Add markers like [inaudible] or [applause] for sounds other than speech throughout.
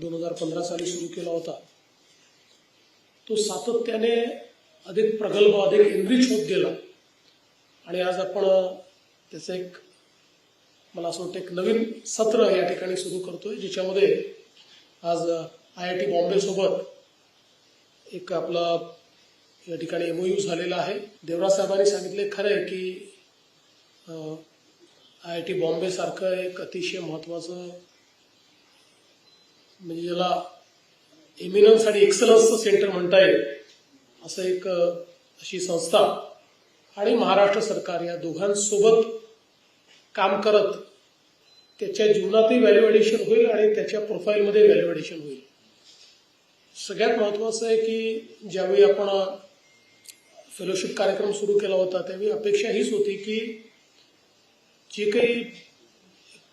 दोन हजार पंधरा साली सुरू केला होता. तो सातत्याने अधिक प्रगल्भ अधिक एनरिच होत गेला. आणि आज आपण त्याचं एक मला असं वाटतं एक नवीन सत्र या ठिकाणी सुरू करतोय ज्याच्यामध्ये आज आय आय टी बॉम्बे सोबत एक आपला या ठिकाणी एमओयू झालेला आहे. देवराज साहेबांनी सांगितले खरं आहे की आय आय टी बॉम्बे सारखं एक अतिशय महत्वाचं म्हणजे ज्याला एमिनन्स आणि एक्सलन्सचं सेंटर म्हणता येईल असं एक अशी संस्था आणि महाराष्ट्र सरकार या दोघांसोबत काम करत त्याच्या जीवनातही व्हॅल्युएडेशन होईल आणि त्याच्या प्रोफाईलमध्ये व्हॅल्युएडेशन होईल. सगळ्यात महत्वाचं आहे की ज्यावेळी आपण फेलोशिप कार्यक्रम सुरू केला होता त्यावेळी अपेक्षा हीच होती की जे काही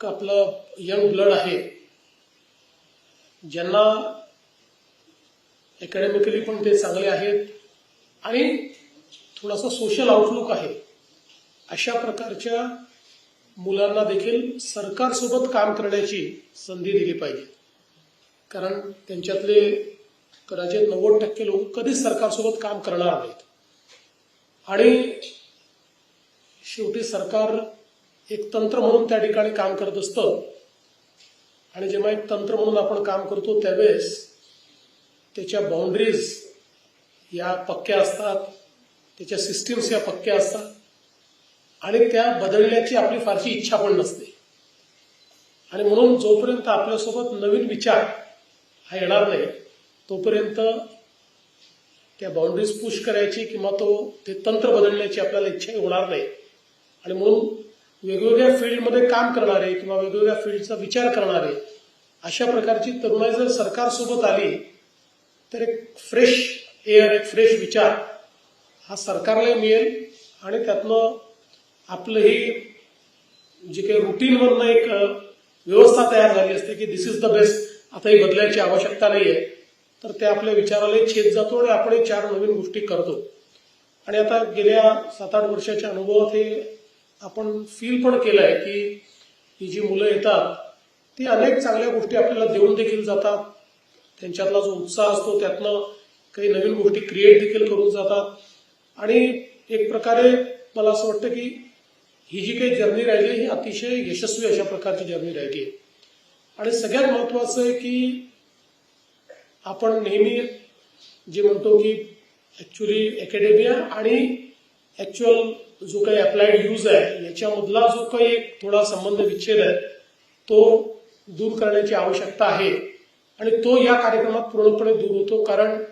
आपलं यंग ब्लड आहे ज्यांना अकॅडमिकली पण ते चांगले आहेत आणि थोडासा सोशल आउटलुक आहे अशा प्रकारच्या मुलांना देखील सरकारसोबत काम करण्याची संधी दिली पाहिजे. कारण त्यांच्यातले कदाचित नव्वद टक्के लोक कधीच सरकारसोबत काम करणार नाहीत. आणि शेवटी सरकार एक तंत्र म्हणून त्या ठिकाणी काम करत असतं. आणि जेव्हा एक तंत्र म्हणून आपण काम करतो त्यावेळेस त्याच्या बाउंड्रीज या पक्क्या असतात त्याच्या सिस्टीम्स या पक्क्या असतात आणि त्या बदलण्याची आपली फारशी इच्छा पण नसते. आणि म्हणून जोपर्यंत आपल्यासोबत नवीन विचार हा येणार नाही तोपर्यंत त्या बाउंड्रीज पुश करायची किंवा तो ते तंत्र बदलण्याची आपल्याला इच्छा होणार नाही. आणि म्हणून वेगवेगळ्या फील्डमध्ये काम करणारे किंवा वेगवेगळ्या फील्डचा विचार करणारे अशा प्रकारची तरुणाई जर सरकारसोबत आली तर एक फ्रेश एअर एक फ्रेश विचार हा सरकारला मिळेल आणि त्यातनं आपलंही जे काही रुटीनवरनं एक व्यवस्था तयार झाली असते की दिस इज द बेस्ट आता ही बदलायची आवश्यकता नाहीये तर ते आपल्या विचाराला छेद जातो आणि आपण हे चार नवीन गोष्टी करतो. आणि आता गेल्या सात आठ वर्षाच्या अनुभवात हे आपण फील पण केलंय की ही जी मुलं येतात ती अनेक चांगल्या गोष्टी आपल्याला देऊन देखील जातात. त्यांच्यातला जो उत्साह असतो त्यातनं काही नवीन गोष्टी क्रिएट देखील करून जातात. आणि एक प्रकारे मला असं वाटतं की ही जी काही जर्नी राहिली ही अतिशय यशस्वी अशा प्रकारची जर्नी राहिली आहे. आणि सगळ्यात महत्वाचं आहे की आपण नेहमी जे म्हणतो की ऍक्च्युली अकॅडेमिया आणि ऍक्च्युअल जो काही अप्लाइड यूज आहे याच्यामधला जो काही एक थोडा संबंध विच्छेद आहे तो दूर करण्याची आवश्यकता आहे. आणि तो या कार्यक्रमात पूर्णपणे दूर होतो कारण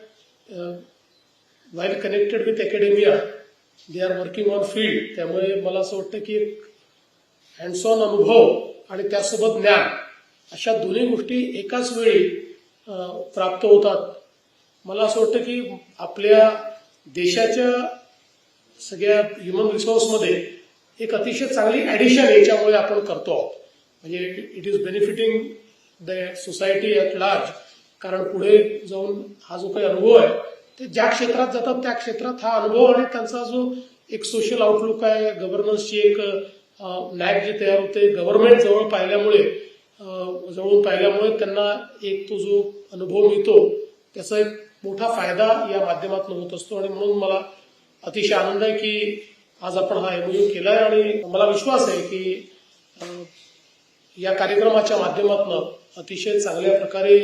while connected with academia they are working on field त्यामुळे मला असं वाटतं की एक हँड्स ऑन अनुभव आणि त्यासोबत ज्ञान अशा दोन्ही गोष्टी एकाच वेळी प्राप्त होतात. मला असं वाटतं की आपल्या देशाच्या सगळ्या ह्युमन रिसोर्समध्ये एक अतिशय चांगली ऍडिशन याच्यामुळे आपण करतो आहोत. म्हणजे it is benefiting the society at large कारण पुढे जाऊन हा जो काही अनुभव आहे ते ज्या क्षेत्रात जातात त्या क्षेत्रात हा अनुभव आणि त्यांचा जो एक सोशल आउटलुक आहे गव्हर्नन्सची एक नॅक जी तयार होते गव्हर्नमेंट जवळ पाहिल्यामुळे जवळून पाहिल्यामुळे त्यांना एक तो जो अनुभव मिळतो त्याचा एक मोठा फायदा या माध्यमातून होत असतो. आणि म्हणून मला अतिशय आनंद आहे की आज आपण हा एमओयू केलाय आणि मला विश्वास आहे की या कार्यक्रमाच्या माध्यमातून अतिशय चांगल्या प्रकारे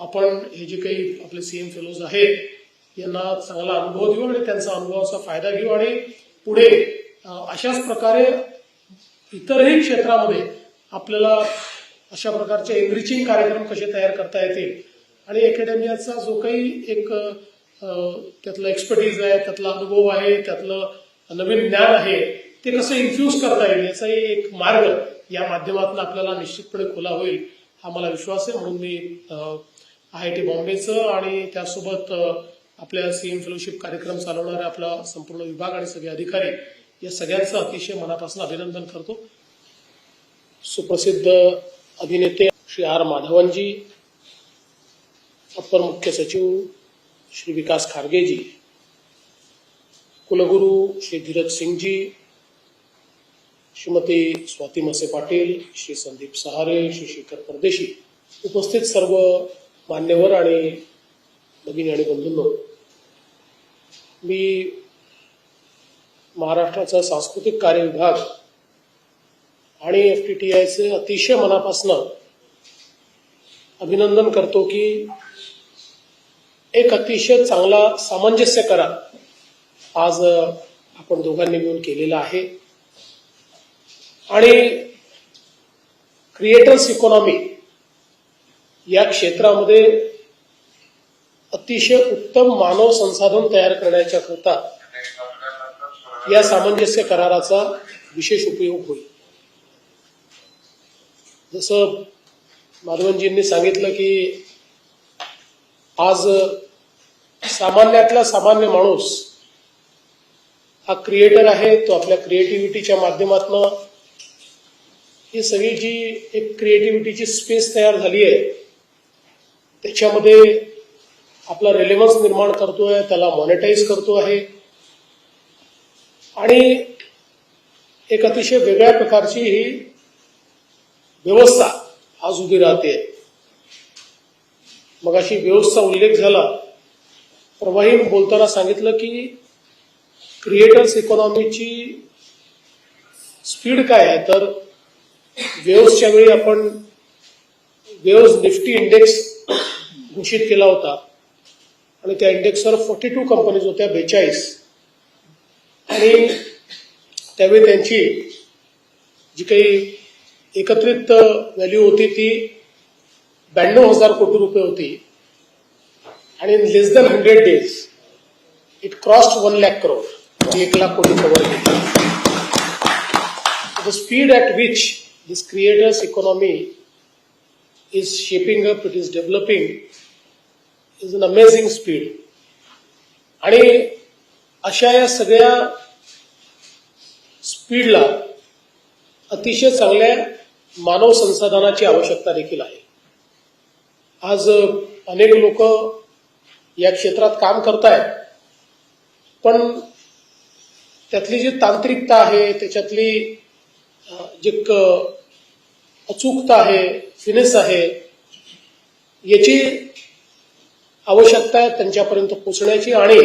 आपण हे जे काही आपले सीएम फेलोज आहेत यांना चांगला अनुभव देऊ आणि त्यांचा अनुभवाचा फायदा घेऊ आणि पुढे अशाच प्रकारे इतरही क्षेत्रामध्ये आपल्याला अशा प्रकारचे एनरिचिंग कार्यक्रम कसे तयार करता येतील आणि अकॅडमियाचा जो काही एक त्यातलं एक्सपर्टीज आहे त्यातला अनुभव आहे त्यातलं नवीन ज्ञान आहे ते कसं इन्फ्युज करता येईल याचाही एक मार्ग या माध्यमातून आपल्याला निश्चितपणे खुला होईल हा मला विश्वास आहे. म्हणून मी आय आय टी बॉम्बेचं आणि त्यासोबत आपल्या सीएम फेलोशिप कार्यक्रम चालवणारे आपला संपूर्ण विभाग आणि सगळे अधिकारी या सगळ्यांचं अतिशय मनापासून अभिनंदन करतो. सुप्रसिद्ध अभिनेते श्री आर माधवनजी अपर मुख्य सचिव श्री विकास खारगेजी कुलगुरु कुलगुरू श्री धीरज सिंगजी श्रीमती स्वाती मसे पाटील श्री संदीप सहारे श्री शेखर परदेशी उपस्थित सर्व मान्यवर आणि भगिनी आणि बंधूंनो. मी महाराष्ट्राचा सांस्कृतिक कार्य विभाग आणि एफ टी टी आयचे अतिशय मनापासनं अभिनंदन करतो की एक अतिशय चांगला सामंजस्य करार आज आपण दोघांनी मिळून केलेला आहे. आणि क्रिएटर्स इकॉनॉमी या क्षेत्रामध्ये अतिशय उत्तम मानव संसाधन तयार करण्याच्या करता या सामंजस्य कराराचा विशेष उपयोग होईल. जसं माधवनजींनी सांगितलं की आज सामान्यातला सामान्य माणूस हा क्रिएटर आहे तो आपल्या क्रिएटिव्हिटीच्या माध्यमातून ही सगळी जी एक क्रिएटिव्हिटीची स्पेस तयार झाली आहे त्याच्यामध्ये आपला रेलेव्हन्स निर्माण करतोय त्याला मॉनिटाईज करतो आहे. आणि एक अतिशय वेगळ्या प्रकारची ही व्यवस्था आज उभी राहते. मग अशी व्यवस्था उल्लेख झाला. प्रवाही बोलताना सांगितलं की क्रिएटर्स इकॉनॉमीची स्पीड काय आहे? तर वेव्सच्या वेळी आपण वेव्स निफ्टी इंडेक्स घोषित केला होता. आणि त्या इंडेक्सवर फोर्टी टू कंपनीज होत्या बेचाळीस. आणि त्यावेळी त्यांची जी काही एकत्रित व्हॅल्यू होती ती ब्याण्णव हजार कोटी रुपये होती. आणि in less than hundred days it crossed one lakh crore एक लाख कोटी कव्हर केली. The speed at which this creators economy is shaping up, it is developing, is an amazing आणि अशा या सगळ्या स्पीडला अतिशय चांगल्या मानव संसाधनाची आवश्यकता देखील आहे. आज अनेक लोक या क्षेत्रात काम करतायत. पण त्यातली जी तांत्रिकता आहे त्याच्यातली जी अचूकता आहे फिनेस आहे याची आवश्यकता आहे त्यांच्यापर्यंत पोचण्याची आणि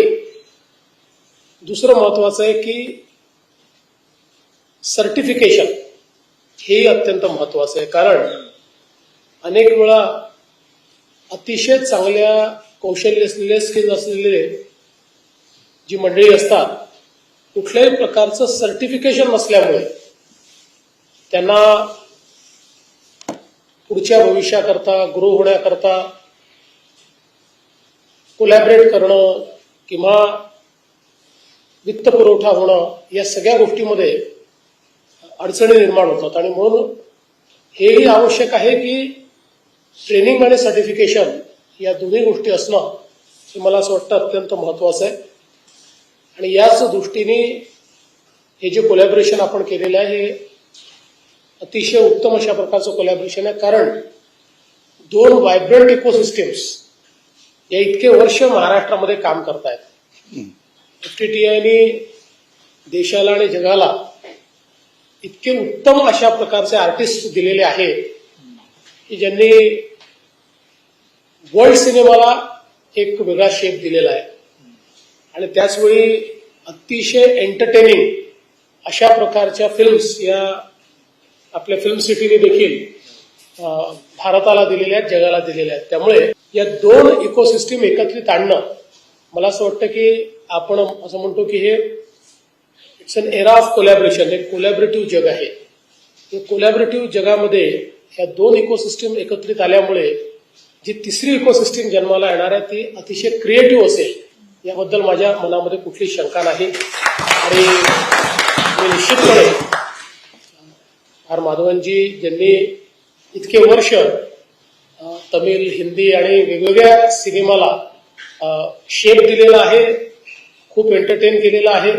दुसरं महत्वाचं आहे की सर्टिफिकेशन हेही अत्यंत महत्वाचं आहे. कारण अनेक वेळा अतिशय चांगल्या कौशल्य असलेले स्किल असलेले जी मंडळी असतात कुठल्याही प्रकारचं सर्टिफिकेशन नसल्यामुळे त्यांना पुढच्या भविष्याकरता ग्रो होण्याकरता कोलॅबरेट करणं किंवा वित्तपुरवठा होणं या सगळ्या गोष्टीमध्ये अडचणी निर्माण होतात. आणि म्हणून हेही आवश्यक आहे की ट्रेनिंग आणि सर्टिफिकेशन या दोन्ही गोष्टी असणं हे मला असं वाटतं अत्यंत महत्वाचं आहे. आणि याच दृष्टीने हे जे कोलॅबरेशन आपण केलेलं आहे हे अतिशय उत्तम अशा प्रकारचं कोलॅबरेशन आहे. कारण दोन व्हायब्रंट इकोसिस्टम्स या इतके वर्ष महाराष्ट्रामध्ये काम करतायत. एफटीटीआयने देशाला आणि जगाला इतके उत्तम अशा प्रकारचे आर्टिस्ट दिलेले आहेत की ज्यांनी वर्ल्ड सिनेमाला एक वेगळा शेप दिलेला आहे. आणि त्याचवेळी अतिशय एंटरटेनिंग अशा प्रकारच्या फिल्म्स या आपल्या फिल्म सिटीने देखील भारताला दिलेल्या आहेत जगाला दिलेल्या आहेत. त्यामुळे या दोन इकोसिस्टीम एकत्रित आणणं मला असं वाटतं की आपण असं म्हणतो की हे it's an era of collaboration हे कोलॅबरेटिव्ह जग आहे. कोलॅबरेटिव्ह जगामध्ये ह्या दोन इकोसिस्टीम एकत्रित आल्यामुळे जी तिसरी इकोसिस्टीम जन्माला येणार आहे ती अतिशय क्रिएटिव्ह असेल याबद्दल माझ्या मनामध्ये कुठली शंका नाही. आणि मी निश्चितपणे आर माधवनजी ज्यांनी इतके वर्ष तमिळ हिंदी आणि वेगवेगळ्या सिनेमाला शेप दिलेला आहे खूप एंटरटेन केलेला आहे.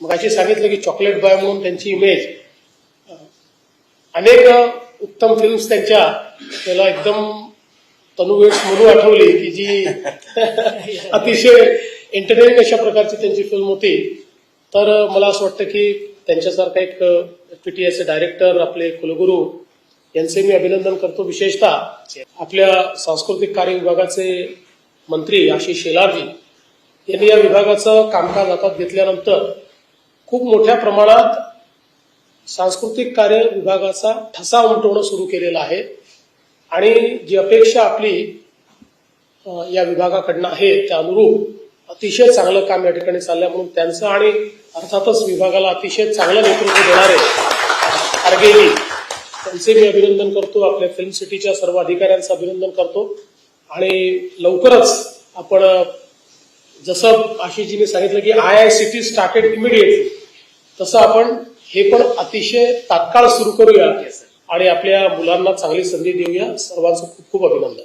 मग अशी सांगितलं की चॉकलेट बॉय म्हणून त्यांची इमेज अनेक उत्तम फिल्म्स त्यांच्या त्याला एकदम तनुवेट्स म्हणून आठवली की जी [laughs] अतिशय एंटरटेनिंग अशा प्रकारची त्यांची फिल्म होती. तर मला असं वाटतं की त्यांच्यासारखा एक पीटीआयचे डायरेक्टर आपले कुलगुरू यांचे मी अभिनंदन करतो. विशेषतः आपल्या सांस्कृतिक कार्य विभागाचे मंत्री आशिष शेलारजी यांनी या विभागाचं कामकाज हातात घेतल्यानंतर खूप मोठ्या प्रमाणात सांस्कृतिक कार्य विभागाचा ठसा उमटवणं सुरू केलेलं आहे. आणि जी अपेक्षा आपली या विभागाकडनं आहे त्या अनुरूप अतिशय चांगलं काम या ठिकाणी चाललंय म्हणून त्यांचं आणि अर्थातच विभागाला अतिशय चांगलं नेतृत्व देणारे खारगेजी त्यांचे मी अभिनंदन करतो. आपल्या फिल्म सिटीच्या सर्व अधिकाऱ्यांचं अभिनंदन करतो. आणि लवकरच आपण जसं आशिषजीने सांगितलं की I I C T started immediately तसं आपण हे पण अतिशय तात्काळ सुरू करूया आणि आपल्या मुलांना चांगली संधी देऊया. सर्वांचं खूप खूप अभिनंदन.